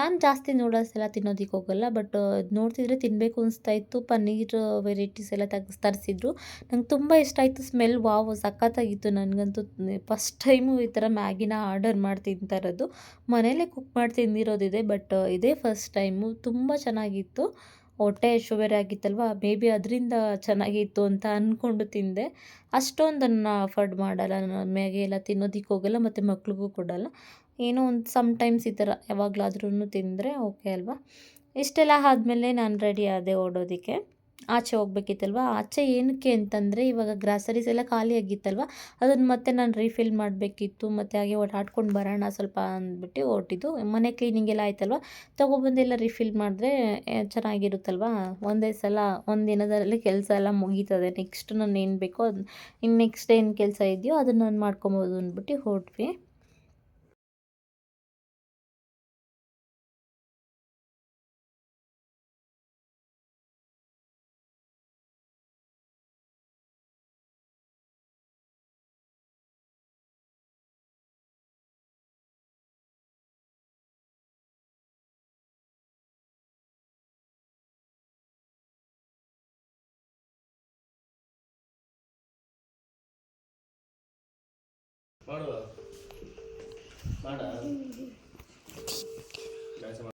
ನಾನು ಜಾಸ್ತಿ ನೂಡಲ್ಸ್ ಎಲ್ಲ ತಿನ್ನೋದಕ್ಕೆ ಹೋಗಲ್ಲ ಬಟ್ ನೋಡ್ತಿದ್ರೆ ತಿನ್ನಬೇಕು ಅನಿಸ್ತಾ ಇತ್ತು. ಪನ್ನೀರ್ ವೆರೈಟೀಸ್ ಎಲ್ಲ ತಗ್ ತರಿಸಿದ್ರು. ನಂಗೆ ತುಂಬ ಇಷ್ಟ ಆಯಿತು ಸ್ಮೆಲ್ ವಾವ್, ಸಖತ್ತಾಗಿತ್ತು. ನನಗಂತೂ ಫಸ್ಟ್ ಟೈಮು ಈ ಥರ ಮ್ಯಾಗಿನ ಆರ್ಡರ್ ಮಾಡಿ ತಿಂತಾ ಇರೋದು ಮನೇಲೇ ಕುಕ್ ಮಾಡಿ ತಿಂದಿರೋದಿದೆ ಬಟ್ ಇದೇ ಫಸ್ಟ್ ಟೈಮು ತುಂಬ ಚೆನ್ನಾಗಿತ್ತು. ಹೊಟ್ಟೆ ಶುಗರ್ ಆಗಿತ್ತಲ್ವ? ಮೇ ಬಿ ಅದರಿಂದ ಚೆನ್ನಾಗಿತ್ತು ಅಂತ ಅಂದ್ಕೊಂಡು ತಿಂದೆ. ಅಷ್ಟೊಂದನ್ನು ಅಫರ್ಡ್ ಮಾಡಲ್ಲ. ನಾನು ಮ್ಯಾಗೆ ಎಲ್ಲ ತಿನ್ನೋದಕ್ಕೆ ಹೋಗಲ್ಲ, ಮತ್ತು ಮಕ್ಳಿಗೂ ಕೊಡಲ್ಲ. ಏನೋ ಒಂದು ಸಮ್ ಟೈಮ್ಸ್ ಈ ಥರ ಯಾವಾಗಲಾದ್ರೂ ತಿಂದರೆ ಓಕೆ ಅಲ್ವಾ? ಇಷ್ಟೆಲ್ಲ ಆದಮೇಲೆ ನಾನು ರೆಡಿ ಆದೆ ಓಡೋದಕ್ಕೆ. ಆಚೆ ಹೋಗ್ಬೇಕಿತ್ತಲ್ವ? ಆಚೆ ಏನಕ್ಕೆ ಅಂತಂದರೆ ಇವಾಗ ಗ್ರಾಸರೀಸ್ ಎಲ್ಲ ಖಾಲಿ ಆಗಿತ್ತಲ್ವ? ಅದನ್ನು ಮತ್ತೆ ನಾನು ರೀಫಿಲ್ ಮಾಡಬೇಕಿತ್ತು, ಮತ್ತು ಹಾಗೆ ಓಡಾಡ್ಕೊಂಡು ಬರೋಣ ಸ್ವಲ್ಪ ಅಂದ್ಬಿಟ್ಟು ಹೊರಟಿದ್ದು. ಮನೆ ಕ್ಲೀನಿಂಗ್ ಎಲ್ಲ ಆಯ್ತಲ್ವ? ತೊಗೊಬಂದೆಲ್ಲ ರೀಫಿಲ್ ಮಾಡಿದ್ರೆ ಚೆನ್ನಾಗಿರುತ್ತಲ್ವ? ಒಂದೇ ಸಲ, ಒಂದು ದಿನದಲ್ಲಿ ಕೆಲಸ ಎಲ್ಲ ಮುಗೀತದೆ. ನೆಕ್ಸ್ಟ್ ನಾನು ಏನು ಬೇಕೋ ಅದು ಇನ್ನು ನೆಕ್ಸ್ಟ್ ಏನು ಕೆಲಸ ಇದೆಯೋ ಅದನ್ನು ನಾನು ಮಾಡ್ಕೊಬೋದು ಅಂದ್ಬಿಟ್ಟು ಹೊರಟ್ವಿ. ಮಾಡುವ ಮಾಡ. ಹೋಗ್ಬೇಕಾರೆ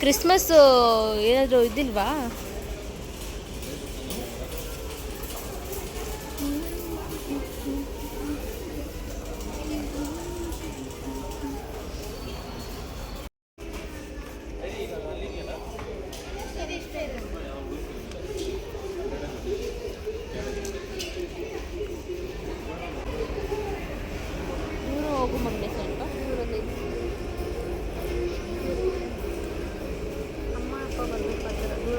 ಕ್ರಿಸ್ಮಸ್ ಏನಾದರೂ ಇದಿಲ್ವಾ ದೂರ ಹೋಗು ಮಗನೆ ಸ್ವಲ್ಪ ದೂರದಲ್ಲಿ ಅಮ್ಮ ಅಪ್ಪ ಬರ್ಬೇಕು ಆ ಥರ ದೂರ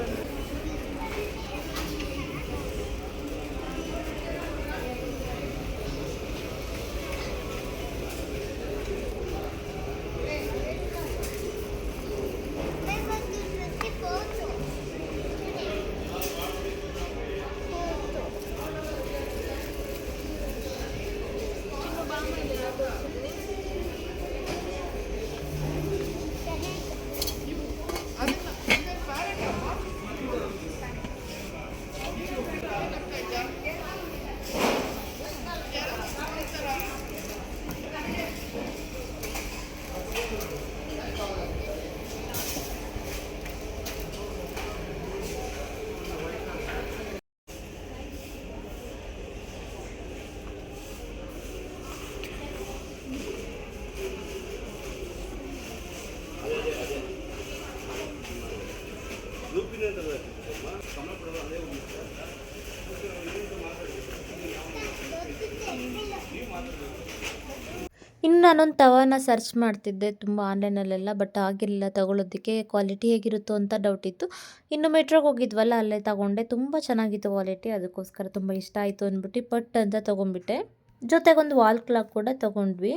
ಇನ್ನು ನಾನೊಂದು ತವಾನ ಸರ್ಚ್ ಮಾಡ್ತಿದ್ದೆ ತುಂಬ ಆನ್ಲೈನಲ್ಲೆಲ್ಲ ಬಟ್ ಆಗಿರಲಿಲ್ಲ ತಗೊಳ್ಳೋದಕ್ಕೆ ಕ್ವಾಲಿಟಿ ಹೇಗಿರುತ್ತೋ ಅಂತ ಡೌಟ್ ಇತ್ತು. ಇನ್ನು ಮೆಟ್ರೋಗೆ ಹೋಗಿದ್ವಲ್ಲ, ಅಲ್ಲೇ ತಗೊಂಡೆ. ತುಂಬ ಚೆನ್ನಾಗಿತ್ತು ಕ್ವಾಲಿಟಿ ಅದಕ್ಕೋಸ್ಕರ ತುಂಬ ಇಷ್ಟ ಆಯಿತು ಅಂದ್ಬಿಟ್ಟು, ಪಟ್ ಅಂತ ತೊಗೊಂಡ್ಬಿಟ್ಟೆ. ಜೊತೆಗೊಂದು ವಾಲ್ ಕ್ಲಾಕ್ ಕೂಡ ತೊಗೊಂಡ್ವಿ.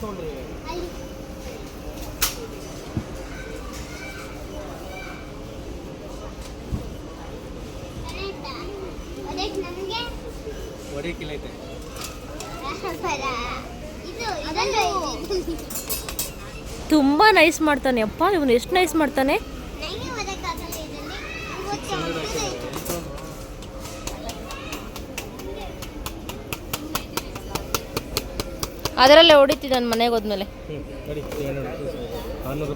ತೊಗೊಂಡ್ರಿ ತುಂಬ ನೈಸ್ ಮಾಡ್ತಾನೆ ಅಪ್ಪ ಇವನು ಎಷ್ಟು ನೈಸ್ ಮಾಡ್ತಾನೆ? ಅದರಲ್ಲೇ ಹೊಡಿತಿದ್ದ ನನ್ನ ಮನೆಗೆ ಹೋದ್ಮೇಲೆ ಹ್ಞೂ ನಡಿ ಆರುನೂರು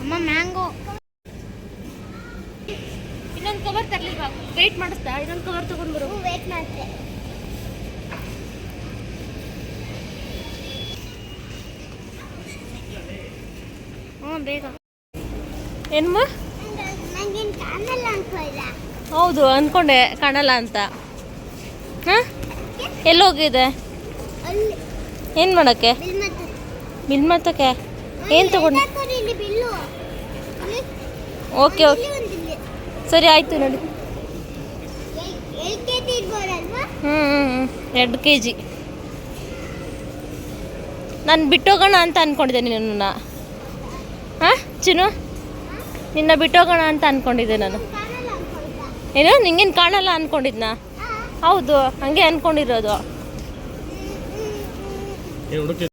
ಅಮ್ಮ ಮ್ಯಾಂಗೋ ಇನ್ನೊಂದು ಕವರ್ ತರ್ಲಿಲ್ವಾ ವೆಯ್ಟ್ ಮಾಡಿಸ್ತಾ ಇನ್ನೊಂದು ಕವರ್ ತಗೊಂಡ್ಬರು ವೇಟ್ ಮಾಡ್ತೆ. ಹ್ಞೂ ಬೇಗ. ಏನಮ್ಮ ಹೌದು ಅಂದ್ಕೊಂಡೆ ಕಾಣಲ್ಲ ಅಂತ. ಹಾಂ? ಎಲ್ಲೋಗಿದೆ ಅಲ್ಲಿ. ಏನು ಮಾಡೋಕ್ಕೆ? ಬಿಲ್ ಮಾಡ್ತಕ್ಕೆ ಏನು ತಗೊಂಡು ಓಕೆ ಓಕೆ. ಸರಿ ಆಯಿತು ನೋಡಿ ಎಲ್ ಕೆ ಜಿ ಇರ್ಬೋದಲ್ವಾ ಹ್ಞೂ ಹ್ಞೂ ಎರಡು ಕೆ ಜಿ ನಾನು ಬಿಟ್ಟೋಗೋಣ ಅಂತ ಅಂದ್ಕೊಂಡಿದ್ದೆ ನಿನ್ನ ಹಾಂ, ಚಿನ್ನು? ನಿನ್ನ ಬಿಟ್ಟೋಗೋಣ ಅಂತ ಅಂದ್ಕೊಂಡಿದ್ದೆ ನಾನು. ಏನು? ನಿಂಗೇನು ಕಾಣಲ್ಲ ಅಂದ್ಕೊಂಡಿದ್ನಾ ಹೌದು, ಹಂಗೆ ಅಂದ್ಕೊಂಡಿರೋದು ಏನು ಹುಡುಕಿ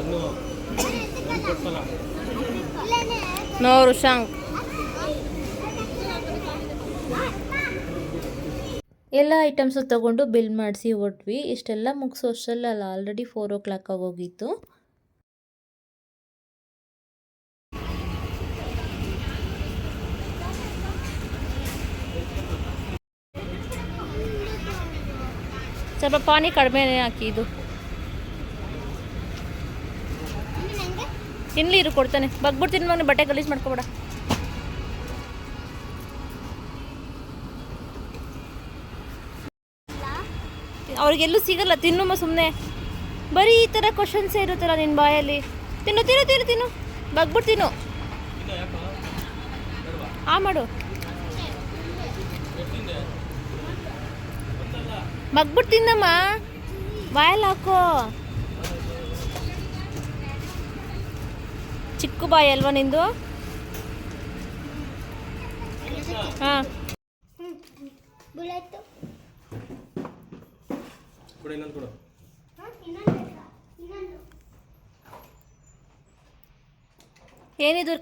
ಒಂದು ಒಂದು ಕೊಡ್ಸಲ್ಲ ಇಲ್ಲನೇ ನೋರು ಶಾಂಕ್ ಎಲ್ಲ ಐಟಮ್ಸು ತಗೊಂಡು ಬಿಲ್ ಮಾಡಿಸಿ ಹೊಟ್ವಿ. ಇಷ್ಟೆಲ್ಲ ಮುಗಿಸೋ ಅಷ್ಟರಲ್ಲಿ ಅಲ್ಲಿ ಆಲ್ರೆಡಿ ಫೋರ್ ಓ ಕ್ಲಾಕ್ ಆಗೋಗಿತ್ತು ಸ್ವಲ್ಪ ಪಾನಿ ಕಡಿಮೆನೇ ಹಾಕಿ ಇದು ಇಲ್ಲಿ ನಂಗೆ ತಿನ್ಲಿ ಇರು, ಕೊಡ್ತಾನೆ. ಬಗ್ಬಿಡ್ತೀನಿ ಮಗನ, ಬಟ್ಟೆ ಗಲೀಜು ಮಾಡ್ಕೊಬೇಡ. ಅವ್ರಿಗೆಲ್ಲೂ ಸಿಗಲ್ಲ, ತಿನ್ನುಮ್ಮ ಸುಮ್ಮನೆ ಬರೀ ಈ ಥರ ಕ್ವಶನ್ಸೇ ಇರುತ್ತಲ್ಲ ನಿನ್ನ ಬಾಯಲ್ಲಿ. ತಿನ್ನು ತಿನ್ನು ತಿನ್ನು ತಿನ್ನು. ಬಗ್ಬಿಟ್ಟು ತಿನ್ನು. ಆ, ಮಾಡು. ಬಗ್ಬಿಟ್ಟು ತಿನ್ನಮ್ಮ. ಬಾಯಲ್ಲಿ ಹಾಕೋ. ಚಿಕ್ಕ ಬಾಯಿ ಅಲ್ವಾ ನಿಂದು? ಹಾಂ.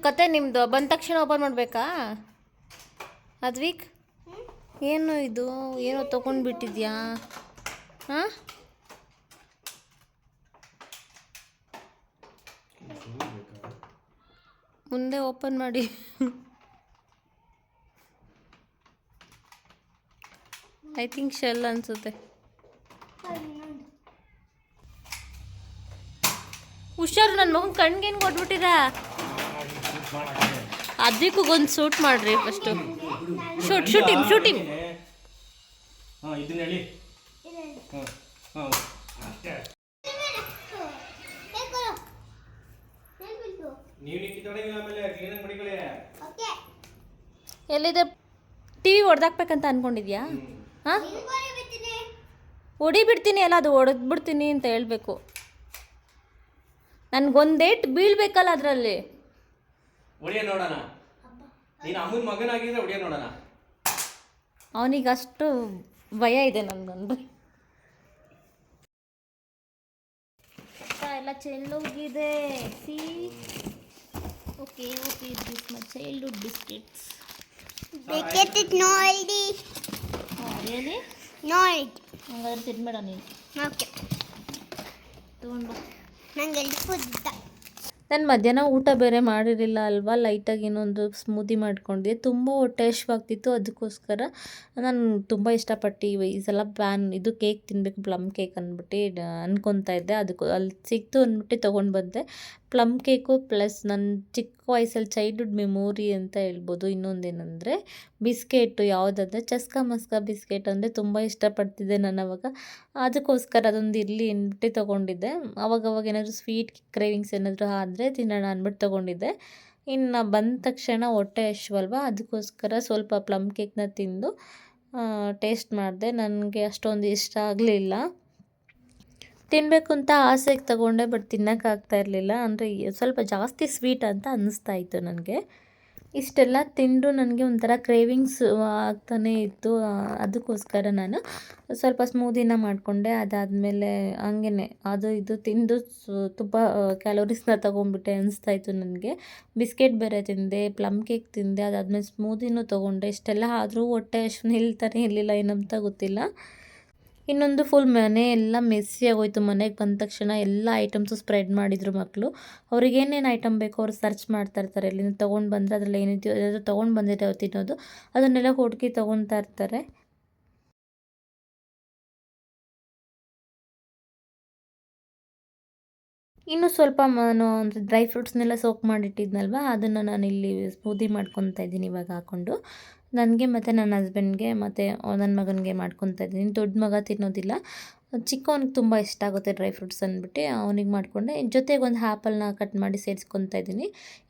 ಕತೆ ನಿಮ್ಮದು ಬಂದ ತಕ್ಷಣ ಓಪನ್ ಮಾಡಬೇಕಾ? ಅದ್ವಿಕ್? ಏನು ಇದು? ಏನೋ ತೊಗೊಂಡ್ಬಿಟ್ಟಿದ್ಯಾ? ಹಾಂ? ಮುಂದೆ ಓಪನ್ ಮಾಡಿ. ಐ ಥಿಂಕ್ ಶೆಲ್ ಅನ್ಸುತ್ತೆ. ಹುಷಾರು ನನ್ನ ಮಗನ ಕಣ್ಗೇನು ಕೊಟ್ಬಿಟ್ಟಿದ? ಅದಕ್ಕೂ ಒಂದು ಸೂಟ್ ಮಾಡ್ರಿ ಫಸ್ಟು ಶೂಟ್ ಶೂಟಿಂಗ್ ಇಮ್ ಶೂಟ್ ಇಮ್ ಹಾಂ ಇದನ್ನ ಹೇಳಿ ಹಾಂ ಹಾಂ ಬೇಕು ನೆನ್ಪಿಟ್ಟು ನೀವು ನೀವು ಕಿತ್ತಾಡಂಗಿಲ್ಲ ಆಮೇಲೆ ಕ್ಲೀನಾಗಿ ಮಡಿಕೊಳ್ಳಿ ಓಕೆ ಎಲ್ಲಿದೆ? ಟಿ ವಿ ಹೊಡೆದಾಕ್ಬೇಕಂತ ಅನ್ಕೊಂಡಿದ್ಯಾ? ಹಾಂ? ಹೊಡಿಬಿಡ್ತೀನಿ ಅಲ್ಲ ಅದು ಹೊಡೆದ್ಬಿಡ್ತೀನಿ ಅಂತ ಹೇಳಬೇಕು. ನನಗೊಂದೇಟ್ ಬೀಳ್ಬೇಕಲ್ಲ ಅದರಲ್ಲಿ. ಅವನಿಗೆ ಅಷ್ಟು ಭಯ ಇದೆ ನನಗಂದ್ರೆ ಎಲ್ಲ ಚೆಲ್ಲೋಗಿದೆ. See okay okay this my childhood biscuits ಬೇಕೆತ್ತಿದ್ ನೋಡಿ ಹೇಳಿ? ನೋಡಿ ಹಂಗಾದ್ರೆ ತಿನ್ಬೇಡ ನೀನು. ಓಕೆ ತೊಗೊಂಡು ನಂಗೆ ಎಲ್ಲಿ ಫುಡ್ ನಾನು ಮಧ್ಯಾಹ್ನ ಊಟ ಬೇರೆ ಮಾಡಿರಲಿಲ್ಲ ಅಲ್ವಾ? ಲೈಟಾಗಿ ಇನ್ನೊಂದು ಸ್ಮೂದಿ ಮಾಡ್ಕೊಂಡಿದ್ದೆ ತುಂಬ ಹೊಟ್ಟೆ ಹಶ್ವಾಗ್ತಿತ್ತು ಅದಕ್ಕೋಸ್ಕರ ನಾನು ತುಂಬ ಇಷ್ಟಪಟ್ಟು ಈ ಸಲ ಪ್ಯಾನ್ ಇದು ಕೇಕ್ ತಿನ್ನಬೇಕು ಪ್ಲಮ್ ಕೇಕ್ ಅಂದ್ಬಿಟ್ಟು ಅಂದ್ಕೊತಾ ಅನ್ಕೊತಾ ಇದ್ದೆ. ಅದಕ್ಕೆ ಅಲ್ಲಿ ಸಿಕ್ತು ಅಂದ್ಬಿಟ್ಟು ತೊಗೊಂಡು ಬಂದೆ. ಪ್ಲಮ್ ಕೇಕು ಪ್ಲಸ್ ನನ್ನ ಚಿಕ್ಕ ವಯಸ್ಸಲ್ಲಿ ಚೈಲ್ಡ್ಹುಡ್ ಮೆಮೊರಿ ಅಂತ ಹೇಳ್ಬೋದು. ಇನ್ನೊಂದೇನೆಂದರೆ, ಬಿಸ್ಕೆಟು, ಯಾವುದಂದರೆ ಚಸ್ಕ ಮಸ್ಕ ಬಿಸ್ಕೆಟ್ ಅಂದರೆ ತುಂಬ ಇಷ್ಟಪಡ್ತಿದ್ದೆ ನಾನು ಅವಾಗ. ಅದಕ್ಕೋಸ್ಕರ ಅದೊಂದು ಇರಲಿ ಅಂದ್ಬಿಟ್ಟು ತೊಗೊಂಡಿದ್ದೆ. ಅವಾಗವಾಗ ಏನಾದರೂ ಸ್ವೀಟ್ ಕ್ರೇವಿಂಗ್ಸ್ ಏನಾದರೂ ಆದರೆ ತಿನ್ನೋಣ ಅಂದ್ಬಿಟ್ಟು ತೊಗೊಂಡಿದ್ದೆ. ಇನ್ನು ಬಂದ ತಕ್ಷಣ ಹೊಟ್ಟೆ ಹಶ್ವಲ್ವ ಅದಕ್ಕೋಸ್ಕರ ಸ್ವಲ್ಪ ಪ್ಲಮ್ ಕೇಕ್ನ ತಿಂದು ಟೇಸ್ಟ್ ಮಾಡಿದೆ. ನನಗೆ ಅಷ್ಟೊಂದು ಇಷ್ಟ ಆಗಲಿಲ್ಲ. ತಿನ್ನಬೇಕು ಅಂತ ಆಸೆಗೆ ತಗೊಂಡೆ, ಬಟ್ ತಿನ್ನೋಕ್ಕಾಗ್ತಾ ಇರಲಿಲ್ಲ. ಅಂದರೆ ಸ್ವಲ್ಪ ಜಾಸ್ತಿ ಸ್ವೀಟ್ ಅಂತ ಅನ್ನಿಸ್ತಾ ಇತ್ತು ನನಗೆ. ಇಷ್ಟೆಲ್ಲ ತಿಂದು ನನಗೆ ಒಂಥರ ಕ್ರೇವಿಂಗ್ಸ್ ಆಗ್ತಾನೇ ಇತ್ತು. ಅದಕ್ಕೋಸ್ಕರ ನಾನು ಸ್ವಲ್ಪ ಸ್ಮೂದಿನ ಮಾಡಿಕೊಂಡೆ. ಅದಾದಮೇಲೆ ಹಂಗೇ ಅದು ಇದು ತಿಂದು ತುಂಬ ಕ್ಯಾಲೋರೀಸ್ನ ತೊಗೊಂಡ್ಬಿಟ್ಟೆ ಅನಿಸ್ತಾ ಇತ್ತು ನನಗೆ. ಬಿಸ್ಕೆಟ್ ಬೇರೆ ತಿಂದೆ ಪ್ಲಮ್ ಕೇಕ್ ತಿಂದೆ, ಅದಾದಮೇಲೆ ಸ್ಮೂದಿನೂ ತೊಗೊಂಡೆ. ಇಷ್ಟೆಲ್ಲ ಆದರೂ ಹೊಟ್ಟೆ ಅಷ್ಟು ನಿಲ್ತಾನೆ ಇರಲಿಲ್ಲ ಏನಂತ ಗೊತ್ತಿಲ್ಲ. ಇನ್ನೊಂದು ಫುಲ್ ಮನೆ ಎಲ್ಲ ಮೆಸ್ಸಿ ಆಗೋಯ್ತು. ಮನೆಗೆ ಬಂದ ತಕ್ಷಣ ಎಲ್ಲ ಐಟಮ್ಸು ಸ್ಪ್ರೆಡ್ ಮಾಡಿದರು ಮಕ್ಕಳು ಅವ್ರಿಗೆ ಏನೇನು ಐಟಮ್ ಬೇಕೋ ಅವ್ರು ಸರ್ಚ್ ಮಾಡ್ತಾ ಇರ್ತಾರೆ. ಎಲ್ಲಿಂದ ತೊಗೊಂಡು ಬಂದರೆ ಅದರಲ್ಲಿ ಏನಿದೆಯೋ, ಏನಾದರೂ ತೊಗೊಂಡು ಬಂದಿರೋ ತಿನ್ನೋದು, ಅದನ್ನೆಲ್ಲ ಹುಡುಕಿ ತೊಗೊತಾ ಇರ್ತಾರೆ. ಇನ್ನು ಸ್ವಲ್ಪ ನಾನು ಅಂದರೆ ಡ್ರೈ ಫ್ರೂಟ್ಸ್ನೆಲ್ಲ ಸೋಕ್ ಮಾಡಿಟ್ಟಿದ್ನಲ್ವ, ಅದನ್ನು ನಾನು ಇಲ್ಲಿ ಸ್ಮೂದಿ ಮಾಡ್ಕೊತಾ ಇದ್ದೀನಿ ಇವಾಗ ಹಾಕ್ಕೊಂಡು ನನಗೆ ಮತ್ತು ನನ್ನ ಹಸ್ಬೆಂಡ್ಗೆ ಮತ್ತು ನನ್ನ ಮಗನಿಗೆ ಮಾಡ್ಕೊತಾ ಇದ್ದೀನಿ. ದೊಡ್ಡ ಮಗ ತಿನ್ನೋದಿಲ್ಲ. ಚಿಕ್ಕವನಿಗೆ ತುಂಬ ಇಷ್ಟ ಆಗುತ್ತೆ ಡ್ರೈ ಫ್ರೂಟ್ಸ್ ಅಂದ್ಬಿಟ್ಟು ಅವನಿಗೆ ಮಾಡಿಕೊಂಡೆ. ಜೊತೆಗೆ ಒಂದು ಆ್ಯಪಲ್ನ ಕಟ್ ಮಾಡಿ ಸೇರಿಸ್ಕೊತಾ ಇದ್ದೀನಿ.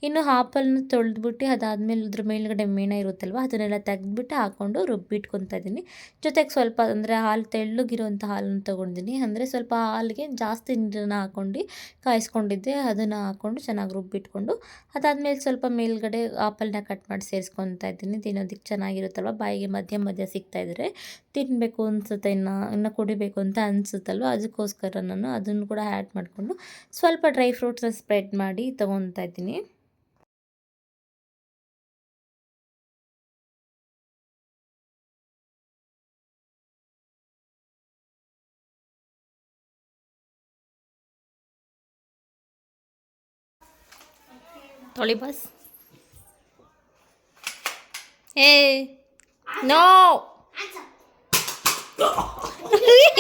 ಇನ್ನು ಆ್ಯಪಲ್ನ ತೊಳೆದ್ಬಿಟ್ಟು ಅದಾದಮೇಲೆ ಅದ್ರ ಮೇಲ್ಗಡೆ ಮೇಣ ಇರುತ್ತಲ್ವ, ಅದನ್ನೆಲ್ಲ ತೆಗೆದ್ಬಿಟ್ಟು ಹಾಕ್ಕೊಂಡು ರುಬ್ಬಿಟ್ಕೊತಾ ಇದ್ದೀನಿ. ಜೊತೆಗೆ ಸ್ವಲ್ಪ ಅಂದರೆ ಹಾಲು ತೆಳ್ಳಗಿರುವಂಥ ಹಾಲನ್ನು ತೊಗೊಂಡಿದ್ದೀನಿ. ಅಂದರೆ ಸ್ವಲ್ಪ ಹಾಲಿಗೆ ಜಾಸ್ತಿ ನೀರನ್ನು ಹಾಕ್ಕೊಂಡು ಕಾಯಿಸ್ಕೊಂಡಿದ್ದೆ, ಅದನ್ನು ಹಾಕ್ಕೊಂಡು ಚೆನ್ನಾಗಿ ರುಬ್ಬಿಟ್ಕೊಂಡು ಅದಾದಮೇಲೆ ಸ್ವಲ್ಪ ಮೇಲ್ಗಡೆ ಆಪಲ್ನ ಕಟ್ ಮಾಡಿ ಸೇರಿಸ್ಕೊತಾ ಇದ್ದೀನಿ. ತಿನ್ನೋದಕ್ಕೆ ಚೆನ್ನಾಗಿರುತ್ತಲ್ವ, ಬಾಯಿಗೆ ಮಧ್ಯ ಮಧ್ಯ ಸಿಗ್ತಾಯಿದ್ರೆ ತಿನ್ನಬೇಕು ಅನ್ಸುತ್ತೆ, ಇನ್ನು ಇನ್ನು ಕುಡಿಬೇಕು ಅಂತ ಅನಿಸುತ್ತಲ್ವ? ಅದಕ್ಕೋಸ್ಕರ ನಾನು ಅದನ್ನು ಕೂಡ ಆ್ಯಡ್ ಮಾಡಿಕೊಂಡು ಸ್ವಲ್ಪ ಡ್ರೈ ಫ್ರೂಟ್ಸ್ನ ಸ್ಪ್ರೆಡ್ ಮಾಡಿ ತೊಗೊತಾ ಇದ್ದೀನಿ. ತೊಳಿ ಬಸ್ ಏ ನೋ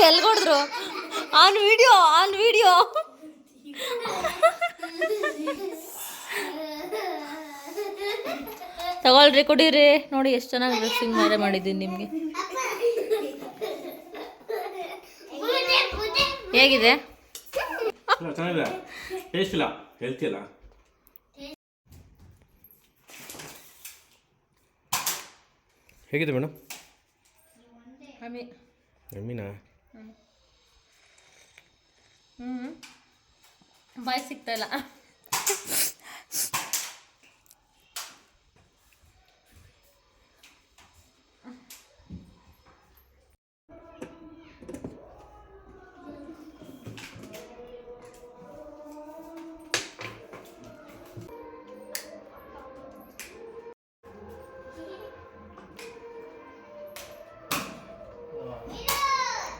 ಎಲ್ಲಿ ಕೊಡಿದ್ರು ಆನ್ ವಿಡಿಯೋ ಆನ್ ವಿಡಿಯೋ ತಗೊಳ್ರಿ ಕುಡೀರಿ. ನೋಡಿ ಎಷ್ಟು ಚೆನ್ನಾಗಿ ಡ್ರೆಸ್ಸಿಂಗ್ ಮೇಲೆ ಮಾಡಿದ್ದೀನಿ ನಿಮಗೆ. ಹೇಗಿದೆ? ಇಲ್ಲ, ಚೆನ್ನಾಗಿದೆ. ಟೇಸ್ಟ್ ಇಲ್ಲ. ಹೆಲ್ತಿ ಅಲ್ಲ. ಹೇಗಿದೆ ಮೇಡಮ್? ಎಮ್ಮಿನಾ ಹ್ಞೂ ಬಾಯ್ ಸಿಗ್ತಾ ಇಲ್ಲ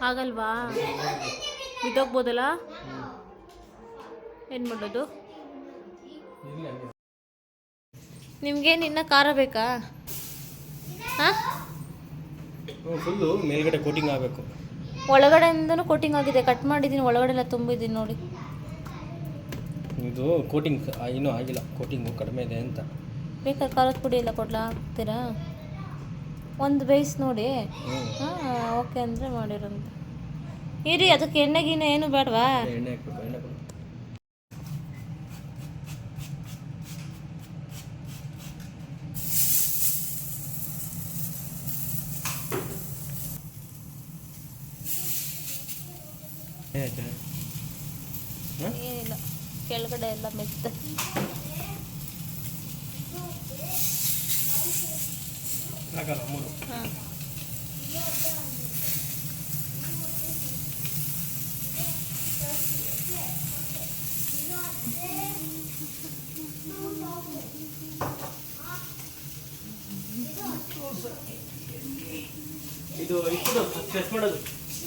ಆಗಲ್ವಾ? ಬಿದ್ದೋಗ್ಬೋದಲ್ಲ? ಏನು ಮಾಡೋದು? ನಿಮಗೆ ನಿನ್ನ ಖಾರ ಬೇಕಾ? ಹಾಂ? ಫುಲ್ಲು ಮೇಲ್ಗಡೆ ಕೋಟಿಂಗ್ ಆಗಬೇಕು. ಒಳಗಡೆಯಿಂದನೂ ಕೋಟಿಂಗ್ ಆಗಿದೆ. ಕಟ್ ಮಾಡಿದ್ದೀನಿ ಒಳಗಡೆ ಎಲ್ಲ ತುಂಬಿದ್ದೀನಿ ನೋಡಿ. ಇದು ಕೋಟಿಂಗ್ ಇನ್ನೂ ಆಗಿಲ್ಲ. ಕೋಟಿಂಗು ಕಡಿಮೆ ಇದೆ ಅಂತ. ಬೇಕಾ? ಖಾರದ ಪುಡಿ ಎಲ್ಲ ಕೊಡ್ಲಾ? ಹಾಕ್ತೀರಾ? ಒಂದು ಬೇಯಿಸಿ ನೋಡಿ. ಹಾಂ ಓಕೆ ಅಂದರೆ ಮಾಡಿರೋದು ಇರಿ ಅದಕ್ಕೆ ಎಣ್ಣೆ ಗಿಣ್ಣೆ ಏನು ಬೇಡವಾ? ಎಣ್ಣೆ ಹಾಕ್ಬೇಕು ಎಣ್ಣೆ ಕೊಡು ಏನಾಯ್ತಾ ಏನಿಲ್ಲ ಕೆಳಗಡೆ ಎಲ್ಲ ಮೆತ್ತ ಆಗಲ್ಲ ಮೂರು ಹಾಂ ಇದು ಇಟ್ಟು ಟೆಸ್ಟ್ ಮಾಡೋದು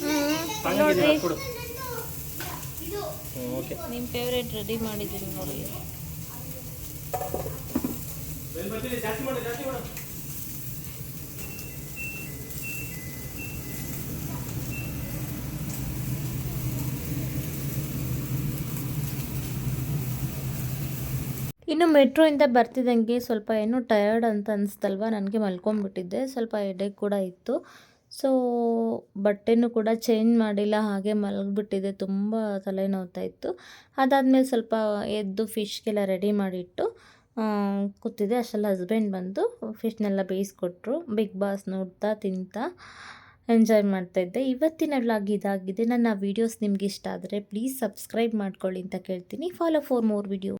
ಹ್ಞೂ ನೋಡ್ರಿ ಕೊಡು ಹ್ಞೂ ಓಕೆ. ನಿಮ್ಮ ಫೇವ್ರೇಟ್ ರೆಡಿ ಮಾಡಿದ್ದೀನಿ ನೋಡಿ. ಇನ್ನು ಮೆಟ್ರೋಯಿಂದ ಬರ್ತಿದ್ದಂಗೆ ಸ್ವಲ್ಪ ಏನು ಟಯರ್ಡ್ ಅಂತ ಅನಿಸ್ತಲ್ವ? ನನಗೆ ಮಲ್ಕೊಂಡ್ಬಿಟ್ಟಿದ್ದೆ. ಸ್ವಲ್ಪ ಎಡೆ ಕೂಡ ಇತ್ತು. ಸೊ ಬಟ್ಟೆನೂ ಕೂಡ ಚೇಂಜ್ ಮಾಡಿಲ್ಲ, ಹಾಗೆ ಮಲಗಿಬಿಟ್ಟಿದೆ, ತುಂಬ ತಲೆನೋವ್ತಾ ಇತ್ತು. ಅದಾದಮೇಲೆ ಸ್ವಲ್ಪ ಎದ್ದು ಫಿಶ್ಗೆಲ್ಲ ರೆಡಿ ಮಾಡಿಟ್ಟು ಕೂತಿದ್ದೆ. ಅಷ್ಟೆಲ್ಲ ಹಸ್ಬೆಂಡ್ ಬಂದು ಫಿಶ್ನೆಲ್ಲ ಬೇಯಿಸ್ಕೊಟ್ರು. ಬಿಗ್ ಬಾಸ್ ನೋಡ್ತಾ ತಿಂತಾ ಎಂಜಾಯ್ ಮಾಡ್ತಾಯಿದ್ದೆ ಇವತ್ತಿನ ವ್ಲಾಗ್ ಇದಾಗಿದೆ. ನನ್ನ ವೀಡಿಯೋಸ್ ನಿಮ್ಗೆ ಇಷ್ಟ ಆದರೆ ಪ್ಲೀಸ್ ಸಬ್ಸ್ಕ್ರೈಬ್ ಮಾಡ್ಕೊಳ್ಳಿ ಅಂತ ಕೇಳ್ತೀನಿ. Follow for more video